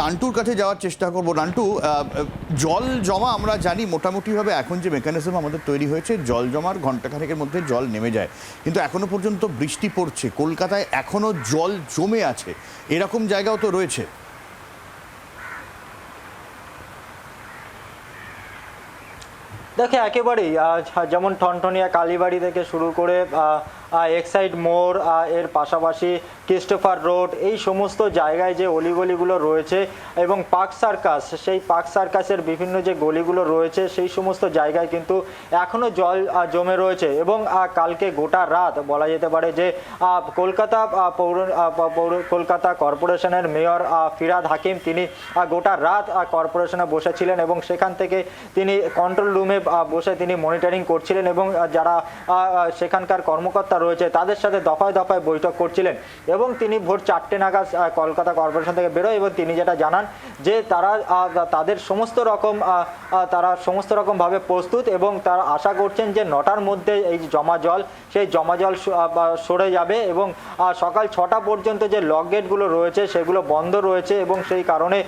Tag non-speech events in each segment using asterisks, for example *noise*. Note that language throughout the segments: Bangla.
নান্টুর কাছে যাওয়ার চেষ্টা করব। নান্টু জল জমা আমরা জানি মোটামুটিভাবে এখন যে মেকানিজম আমাদের তৈরি হয়েছে, জল জমার ঘন্টাখানেকের মধ্যে জল নেমে যায়। কিন্তু এখনও পর্যন্ত বৃষ্টি পড়ছে। কলকাতায় এখনও জল জমে আছে। এরকম জায়গাও তো রয়েছে। দেখে, একেবারেই যেমন ঠনঠনিয়া কালীবাড়ি থেকে শুরু করে এক্সাইড মোড় এর পাশাপাশি ক্রিস্টোফার রোড এই সমস্ত জায়গায় যে অলিগলিগুলো রয়েছে এবং পার্ক সার্কাস সেই পার্ক সার্কাসের বিভিন্ন যে গলিগুলো রয়েছে, সেই সমস্ত জায়গায় কিন্তু এখনও জল জমে রয়েছে এবং কালকে গোটা রাত বলা যেতে পারে যে কলকাতা পৌর পৌর কলকাতা কর্পোরেশনের মেয়র ফিরাদ হাকিম, তিনি গোটা রাত কর্পোরেশনে বসেছিলেন এবং সেখান থেকে তিনি কন্ট্রোল রুমে বসে তিনি মনিটরিং করছিলেন এবং যারা সেখানকার কর্মকর্তা রয়েছে, তাদের সাথে দফায় দফায় বৈঠক করছিলেন এবং তিনি ভোর চারটে নাগাদ কলকাতা কর্পোরেশন থেকে বেরোয় এবং তিনি যেটা জানান যে তারা তাদের সমস্ত রকম তারা সমস্ত রকমভাবে প্রস্তুত এবং তারা আশা করছেন যে নটার মধ্যে এই জমা জল, সেই জমা জল সরে যাবে এবং সকাল ছটা পর্যন্ত যে লক গেটগুলো রয়েছে সেগুলো বন্ধ রয়েছে এবং সেই কারণে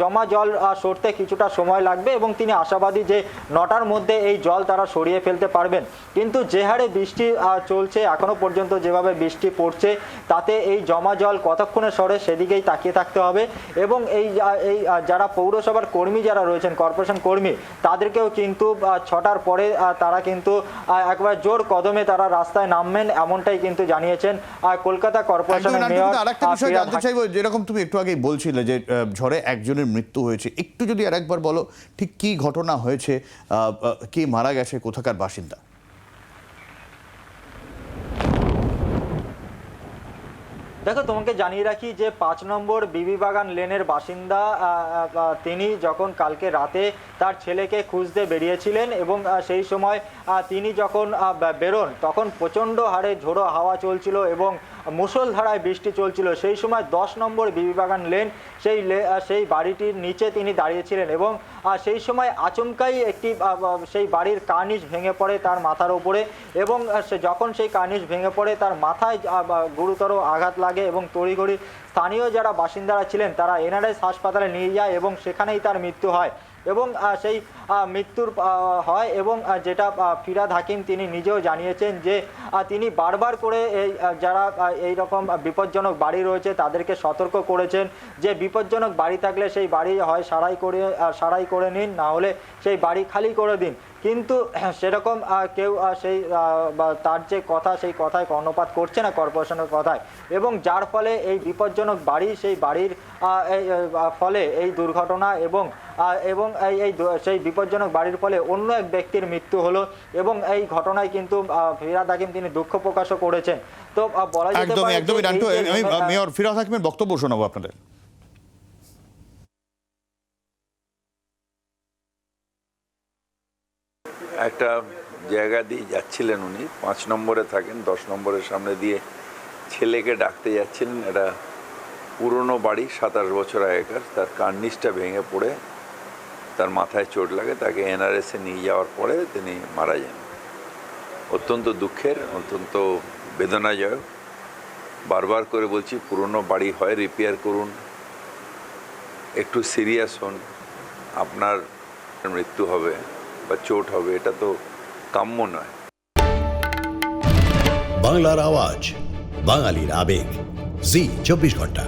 জমা জল সরতে কিছুটা সময় লাগবে এবং তিনি আশাবাদী যে নটার মধ্যে এই জল তারা সরিয়ে ফেলতে পারবেন। কিন্তু যে হারে বৃষ্টি চলছে এখনও পর্যন্ত যেভাবে বৃষ্টি পড়ছে তাতে এই জমা জল কতক্ষণে সরে সেদিকেই তাকিয়ে থাকতে হবে। এবং এই এই যারা পৌরসভার কর্মী যারা রয়েছেন কর্পোরেশন কর্মী তাদেরকেও কিন্তু ছটার পরে তারা কিন্তু একবার জোর কদমে তারা রাস্তায় নামবেন এমনটাই কিন্তু জানিয়েছেন কলকাতা কর্পোরেশনের মেয়র আরেকটা বিষয় জানতে চাইব যেরকম তুমি একটু আগেই বলছিলে যে ঝড়ে একজনের মৃত্যু হয়েছে। একটু যদি আরেকবার বলো ঠিক কি ঘটনা হয়েছে? কে মারা গেছে? কোথাকার বাসিন্দা? দেখো, তোমাকে জানিয়ে রাখি যে পাঁচ নম্বর বিবি বাগান লেনের বাসিন্দা তিনি যখন কালকে রাতে তার ছেলেকে খুঁজতে বেরিয়েছিলেন এবং সেই সময় তিনি যখন বেরোন, তখন প্রচণ্ড হারে ঝোড়ো হাওয়া চলছিল এবং মুষলধারায় বৃষ্টি চলছিল। সেই সময় দশ নম্বর বিবি বাগান লেন, সেই সেই বাড়িটির নিচে তিনি দাঁড়িয়েছিলেন এবং সেই সময় আচমকাই একটি সেই বাড়ির কার্নিশ ভেঙে পড়ে তার মাথার ওপরে এবং যখন সেই কার্নিশ ভেঙে পড়ে তার মাথায় গুরুতর আঘাত লাগে এবং তড়িঘড়ি স্থানীয় যারা বাসিন্দারা ছিলেন তারা এনআরএস হাসপাতালে নিয়ে যায় এবং সেখানেই তার মৃত্যু হয় এবং সেই মৃত্যুর হয় এবং যেটা ফিরাদ হাকিম তিনি নিজেও জানিয়েছেন যে তিনি বারবার করে এই যারা এই রকম বিপজ্জনক বাড়ি রয়েছে তাদেরকে সতর্ক করেছেন যে বিপজ্জনক বাড়ি থাকলে সেই বাড়ি হয় সারাই করে সারাই করে নিন, না হলে সেই বাড়ি খালি করে দিন। কিন্তু *clears throat* সেরকম কেউ সেই তার যে কথা সেই কথায় কর্ণপাত করছে না কর্পোরেশনের কথায়। এবং যার ফলে এই বিপজ্জনক বাড়ি সেই বাড়ির ফলে এই দুর্ঘটনা এবং এবং এই সেই বিপজ্জনক বাড়ির ফলে অন্য এক ব্যক্তির মৃত্যু হলো। এবং এই ঘটনায় কিন্তু ফিরাদ হাকিম তিনি দুঃখ প্রকাশও করেছেন। তো বলা যেতে একদমই একদমই এই আমি মেয়র ফিরাদ হাকিমের বক্তব্য শোনাবো আপনাদের। একটা জায়গা দিয়ে যাচ্ছিলেন উনি পাঁচ নম্বরে থাকেন দশ নম্বরের সামনে দিয়ে ছেলেকে ডাকতে যাচ্ছিলেন এটা পুরনো বাড়ি সাতাশ বছর আগেকার তার কার্নিসটা ভেঙে পড়ে তার মাথায় চোট লাগে তাকে এনআরএসে নিয়ে যাওয়ার পরে তিনি মারা যান। অত্যন্ত দুঃখের, অত্যন্ত বেদনাদায়ক বারবার করে বলছি, পুরনো বাড়ি হয় রিপেয়ার করুন। একটু সিরিয়াস হন। আপনার মৃত্যু হবে বা চোট হবে, এটা তো কাম্য নয়। বাংলার আওয়াজ, বাঙালির আবেগ। জি, চব্বিশ ঘণ্টা।